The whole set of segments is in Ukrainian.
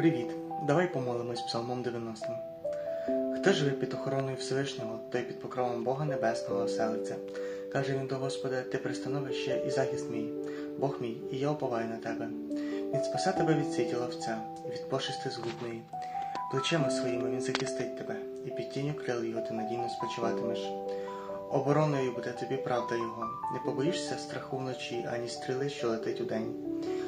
Привіт! Давай помолимось псалмом 90. Хто живе під охороною Всевишнього, той під покровом Бога Небесного оселиться. Каже він до Господа, ти пристановище і захист мій, Бог мій, і я оповаю на тебе. Він спасе тебе від сіті ловця від пошисти згубної. Плечима своїми він захистить тебе, і під тінню крил його ти надійно спочиватимеш. Обороною буде тобі правда його, не побоїшся страху вночі, ані стріли, що летить удень,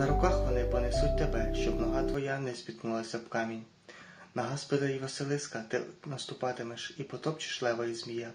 На руках вони понесуть тебе, щоб нога твоя не спіткнулася в камінь. На Господа і Василиска ти наступатимеш і потопчеш лева і змія.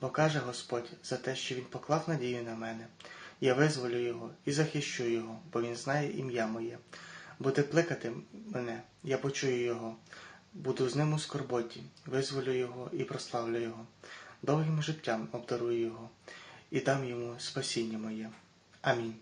Бо каже Господь за те, що він поклав надію на мене. Я визволю його і захищу його, бо він знає ім'я моє. Буде плекати мене, я почую його, буду з ним у скорботі, визволю його і прославлю його, довгим життям обдарую його і дам йому спасіння моє. Амінь.